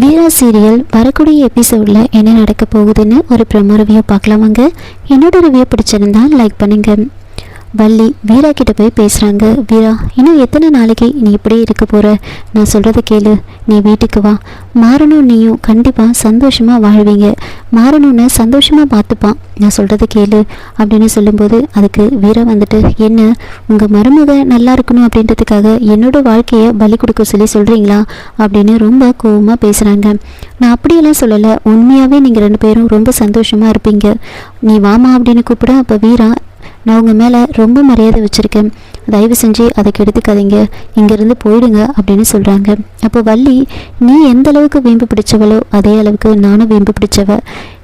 வீரா serial வரக்கூடிய எபிசோடில் என்ன நடக்க போகுதுன்னு ஒரு ப்ரமோ ரிவ்யூ பார்க்கலாமாங்க. என்னோட ரிவ்யூ பிடிச்சிருந்தா லைக் பண்ணுங்கள் வள்ளி வீரா கிட்ட போய் பேசுகிறாங்க வீரா இன்னும் எத்தனை நாளைக்கு நீ இப்படியே இருக்க போகிற நான் சொல்கிறத கேளு. நீ வீட்டுக்கு வா. மாறணும் நீயும் கண்டிப்பாக சந்தோஷமாக வாழ்வீங்க. மாறணும்னு சந்தோஷமாக பார்த்துப்பான். நான் சொல்கிறத கேளு அப்படின்னு சொல்லும்போது அதுக்கு வீரா வந்துட்டு என்ன உங்கள் மருமக நல்லா இருக்கணும் அப்படின்றதுக்காக என்னோட வாழ்க்கையை பலி கொடுக்க சொல்லி சொல்கிறீங்களா அப்படின்னு ரொம்ப கோவமாக பேசுகிறாங்க நான் அப்படியெல்லாம் சொல்லலை. உண்மையாகவே நீங்கள் ரெண்டு பேரும் ரொம்ப சந்தோஷமாக இருப்பீங்க. நீ வாமா அப்படின்னு கூப்பிட அப்போ வீரா நான் உங்கள் மேலே ரொம்ப மரியாதை வச்சுருக்கேன். தயவு செஞ்சு அதை கெடுத்துக்காதீங்க. இங்கேருந்து போயிடுங்க அப்படின்னு சொல்கிறாங்க அப்போ வள்ளி நீ எந்த அளவுக்கு வீம்பு பிடிச்சவளோ அதே அளவுக்கு நானும் வீம்பு பிடிச்சவ.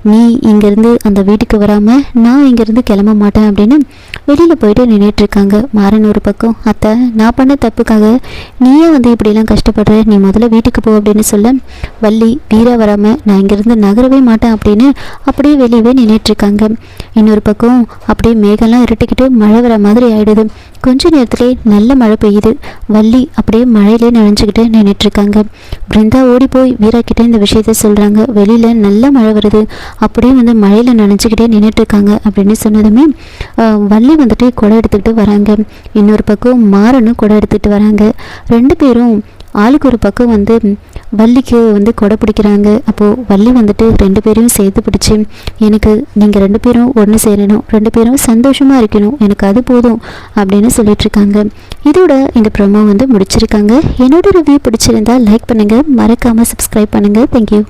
நீ இங்கேருந்து அந்த வீட்டுக்கு வராமல் நான் இங்கேருந்து கிளம்ப மாட்டேன் அப்படின்னு வெளியில் போயிட்டு நின்றுட்டு இருக்காங்க. மாறன் ஒரு பக்கம் அத்தை நான் பண்ண தப்புக்காக நீயே வந்து இப்படிலாம் கஷ்டப்படுற? நீ முதல்ல வீட்டுக்கு போ அப்படின்னு சொல்ல வள்ளி வீரா வராமல் நான் இங்கேருந்து நகரவே மாட்டேன் அப்படின்னு அப்படியே வெளியவே நின்றுட்டு இருக்காங்க. இன்னொரு பக்கம் அப்படியே மேகம்லாம் இருட்டிக்கிட்டு மழை வர மாதிரி ஆயிடுது. கொஞ்ச நேரத்திலே நல்ல மழை பெய்யுது. வள்ளி அப்படியே மழையிலே நனைஞ்சுக்கிட்டு நின்றுட்டு இருக்காங்க. பிருந்தா ஓடி போய் வீரா கிட்டே இந்த விஷயத்த சொல்கிறாங்க வெளியில் நல்ல மழை வருது. அப்படியே வந்து மழையில் நனைஞ்சுக்கிட்டே நின்றுட்டு இருக்காங்க அப்படின்னு சொன்னதுமே வள்ளி வந்துட்டு குடம் எடுத்துக்கிட்டு வராங்க. இன்னொரு பக்கம் மாறனும் குடம் எடுத்துகிட்டு வராங்க. ரெண்டு பேரும் ஆளுக்கு ஒரு பக்கம் வந்து வள்ளிக்கு வந்து கொடை பிடிக்கிறாங்க. அப்போது வள்ளி வந்துட்டு ரெண்டு பேரையும் சேர்த்து பிடிச்சி எனக்கு நீங்கள் ரெண்டு பேரும் ஒன்று சேரணும் ரெண்டு பேரும் சந்தோஷமாக இருக்கணும் எனக்கு அது போதும் அப்படின்னு சொல்லிட்டுருக்காங்க. இதோட இந்த ப்ரோமோ வந்து முடிச்சிருக்காங்க. என்னோட ரிவ்யூ பிடிச்சிருந்தா லைக் பண்ணுங்கள் மறக்காமல் சப்ஸ்கிரைப் பண்ணுங்கள் தேங்க்யூ